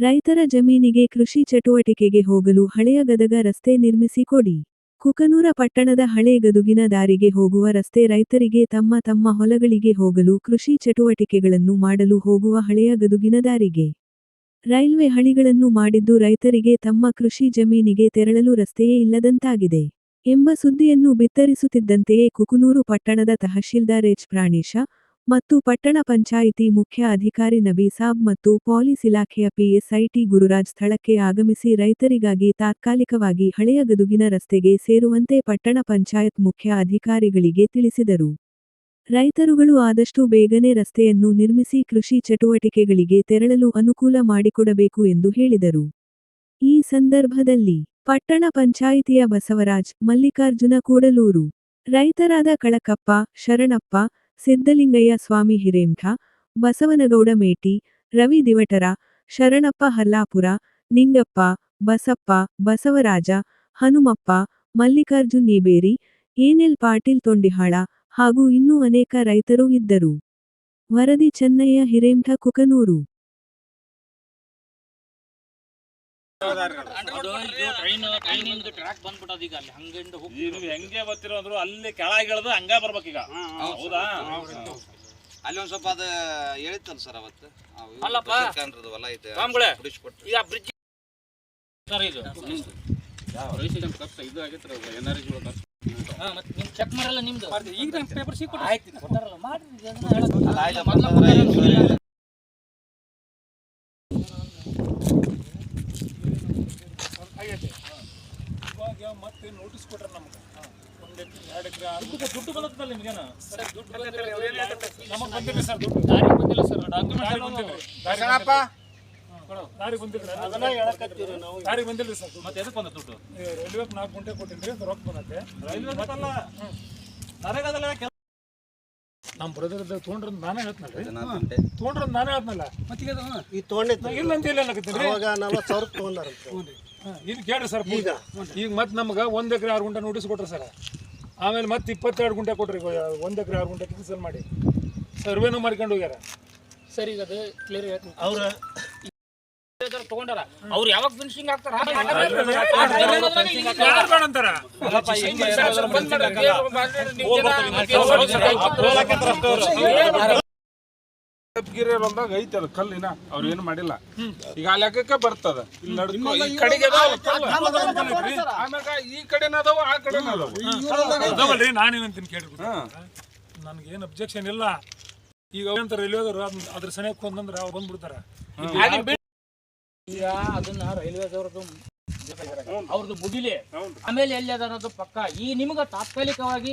ರೈತರ ಜಮೀನಿಗೆ ಕೃಷಿ ಚಟುವಟಿಕೆಗೆ ಹೋಗಲು ಹಳೆಯ ಗದಗ ರಸ್ತೆ ನಿರ್ಮಿಸಿ ಕೊಡಿ. ಕುಕನೂರ ಪಟ್ಟಣದ ಹಳೆ ಗದುಗಿನ ದಾರಿಗೆ ಹೋಗುವ ರಸ್ತೆ ರೈತರಿಗೆ ತಮ್ಮ ತಮ್ಮ ಹೊಲಗಳಿಗೆ ಹೋಗಲು ಕೃಷಿ ಚಟುವಟಿಕೆಗಳನ್ನು ಮಾಡಲು ಹೋಗುವ ಹಳೆಯ ಗದುಗಿನ ದಾರಿಗೆ. ರೈಲ್ವೆ ಹಳಿಗಳನ್ನು ಮಾಡಿದ್ದು ರೈತರಿಗೆ ತಮ್ಮ ಕೃಷಿ ಜಮೀನಿಗೆ ತೆರಳಲು ರಸ್ತೆಯೇ ಇಲ್ಲದಂತಾಗಿದೆ. ಎಂಬ ಸುದ್ದಿಯನ್ನು ಬಿತ್ತರಿಸುತ್ತಿದ್ದಂತೆಯೇ ಕುಕನೂರು ಪಟ್ಟಣದ ತಹಶೀಲ್ದಾರ್ ಎಚ್ ಪ್ರಾಣೇಶ ಮತ್ತು ಪಟ್ಟಣ ಪಂಚಾಯಿತಿ ಮುಖ್ಯ ಅಧಿಕಾರಿ ನಬೀಸಾಬ್ ಮತ್ತು ಪೊಲೀಸ್ ಇಲಾಖೆಯ ಪಿಎಸ್ಐಟಿ ಗುರುರಾಜ್ ಸ್ಥಳಕ್ಕೆ ಆಗಮಿಸಿ ರೈತರಿಗಾಗಿ ತಾತ್ಕಾಲಿಕವಾಗಿ ಹಳೆಯ ಗದುಗಿನ ರಸ್ತೆಗೆ ಸೇರುವಂತೆ ಪಟ್ಟಣ ಪಂಚಾಯತ್ ಮುಖ್ಯ ಅಧಿಕಾರಿಗಳಿಗೆ ತಿಳಿಸಿದರು. ರೈತರುಗಳು ಆದಷ್ಟು ಬೇಗನೆ ರಸ್ತೆಯನ್ನು ನಿರ್ಮಿಸಿ ಕೃಷಿ ಚಟುವಟಿಕೆಗಳಿಗೆ ತೆರಳಲು ಅನುಕೂಲ ಮಾಡಿಕೊಡಬೇಕು ಎಂದು ಹೇಳಿದರು. ಈ ಸಂದರ್ಭದಲ್ಲಿ ಪಟ್ಟಣ ಪಂಚಾಯಿತಿಯ ಬಸವರಾಜ್ ಮಲ್ಲಿಕಾರ್ಜುನ ಕೂಡಲೂರು, ರೈತರಾದ ಕಳಕಪ್ಪ, ಶರಣಪ್ಪ ಸಿದ್ದಲಿಂಗಯ್ಯ ಸ್ವಾಮಿ ಹಿರೇಮಠ, ಬಸವನಗೌಡ ಮೇಟಿ, ರವಿ ದಿವಟರ, ಶರಣಪ್ಪ ಹಲ್ಲಾಪುರ, ನಿಂಗಪ್ಪ, ಬಸಪ್ಪ, ಬಸವರಾಜ, ಹನುಮಪ್ಪ, ಮಲ್ಲಿಕಾರ್ಜುನ್ ನೀಬೇರಿ ಏನೆಲ್ ಪಾಟೀಲ್ ತೊಂಡಿಹಾಳ ಹಾಗೂ ಇನ್ನೂ ಅನೇಕ ರೈತರು ಇದ್ದರು. ವರದಿ ಚೆನ್ನಯ್ಯ ಹಿರೇಮಠ ಕುಕನೂರು. ಹೋಗಿ ಈಗ ನೀವು ಹೆಂಗೆ ಬರ್ತಿರೋ ಅಂದ್ರು ಅಲ್ಲಿ ಕೆಳಗೆ ಇಳಿದು ಹಂಗ ಬರ್ಬೇಕೀಗ ಹೌದಾ ಅಲ್ಲಿ ಒಂದ್ ಸ್ವಲ್ಪ ಅದ ಹೇಳಿತ್ತಲ್ಲ ಸರ್ ಅವತ್ತು? ಅಲ್ಲಪ್ಪ. ಹೊಲ ಐತೆ. ಈಗ ಬ್ರಿಡ್ಜ್ ಸರ್ ಇದು. ನಿಮ್ ಚೆಕ್ ಮಾಡಲ್ಲ ನಿಮ್ದು. ಈಗ ಪೇಪರ್ ಸಿಕ್ ಕೊಟ್ಟಾರಲ್ಲ ಮಾಡ್ರಿ ಅದನ್ನ ಏನು ಇವಾಗ ಮತ್ತೆ ನೋಟಿಸ್ ಕೊಟ್ರೆ ನಮ್ಗೆ. ಒಂದು ಎಕರೆ ಎರಡು ಎಕರೆ ದುಡ್ಡು ನಿಮ್ಗೇನ? ನಮಗೆ ಬಂದಿಲ್ಲ ಸರ್. ದುಡ್ಡು. ದಾರಿ ಬಂದಿಲ್ಲ ಸರ್ ದಾರಿ ಬಂದಿಲ್ಲ ದಾರಿ ಬಂದಿಲ್ಲ. ದಾರಿ ಬಂದಿಲ್ಲ. ಸರ್ ಮತ್ತೆ ಎದಕ್ಕೆ ಬಂದ ದುಡ್ಡು? ರೈಲ್ವೆ ನಾಲ್ಕು ಗಂಟೆ ಕೊಟ್ಟಿದ್ರಿ ರೊಕ್ಕ ಬಂದತ್ತೆ ರೈಲ್ವೆ ನರೇಗಾದಲ್ಲ ನಮ್ಮ ಬ್ರದರ್ ತೊಗೊಂಡ್ರ ನಾನೇ ಹೇಳ್ತನಲ್ಲ ನಾಲ್ಕು ಗಂಟೆ ತೊಗೊಂಡ್ರ ನಾನೇ ಹೇಳ್ತೀನಲ್ಲ ಈ ತೊಗೊಂಡಿದ್ದು ಇಲ್ಲ ಅಂತ ಅವಾಗ ನಲ್ವತ್ತು ಸಾವಿರ ತೊಗೊಂಡಾರಂತೆ. ಈಗ ಕೇಳ್ರಿ ಸರ್ ಈಗ ಈಗ ಮತ್ತೆ ನಮ್ಗೆ ಒಂದು ಎಕರೆ ಆರು ಗುಂಟೆ ನೋಟಿಸ್ ಕೊಟ್ರಿ ಸರ್ ಆಮೇಲೆ ಮತ್ತೆ ಇಪ್ಪತ್ತೆರಡು ಗುಂಟೆ ಕೊಟ್ರಿ ಒಂದು ಎಕರೆ ಆರು ಗುಂಟೆ ಕ್ಯಾನ್ಸಲ್ ಮಾಡಿ ಸರ್ವೇನೂ ಮಾಡ್ಕೊಂಡು ಹೋಗ್ಯಾರ ಸರ್ ಈಗ ಅದು ಕ್ಲಿಯರ್ ಹೇಳ್ತೀನಿ ಅವ್ರ ತಗೊಂಡಾರ ಅವ್ರು ಯಾವಾಗ ಫಿನಿಶಿಂಗ್ ಆಗ್ತಾರ ಬೇಡ ಅಂತಾರ ಗಿರಿ ಐತಿ ಅದು ಕಲ್ಲಿನ ಅವ್ರ ಏನು ಮಾಡಿಲ್ಲ. ಈಗ ಆ ಲೆಕ್ಕಕ್ಕೆ ಬರ್ತದ. ಇಲ್ಲಿ ನಡ್ಕೊ ಈ ಕಡೆಗೆ ಅದಾವ ಕಲ್ಲು. ಆಮ್ಯಾಗ ಈ ಕಡೆನ ಅದಾವ ಆ ಕಡೆನ ಅದಾವ. ಅದಾವಲ್ರಿ ನಾನೇನಂತೀನಿ ಕೇಳ್ರಿ. ನನ್ಗೇನು ಏನು ಅಬ್ಜೆಕ್ಷನ್ ಇಲ್ಲ. ಈಗ ರೈಲ್ವೆ ರೈಲ್ವೆದವ್ರು ಅದ್ರ ಸನಿಯಕ್ಕೆ ಬಂದಂದ್ರೆ ಅವ್ರು ಬಂದ್ಬಿಡ್ತಾರ. ಈಗ ಅದನ್ನ ರೈಲ್ವೆದವ್ರದ್ದು ಅವ್ರದ್ದು ಬುಡಿಲಿ ಆಮೇಲೆ ಎಲ್ಲಿ ಅದ ಅನ್ನೋದು ಪಕ್ಕ. ಈ ನಿಮ್ಗ ತಾತ್ಕಾಲಿಕವಾಗಿ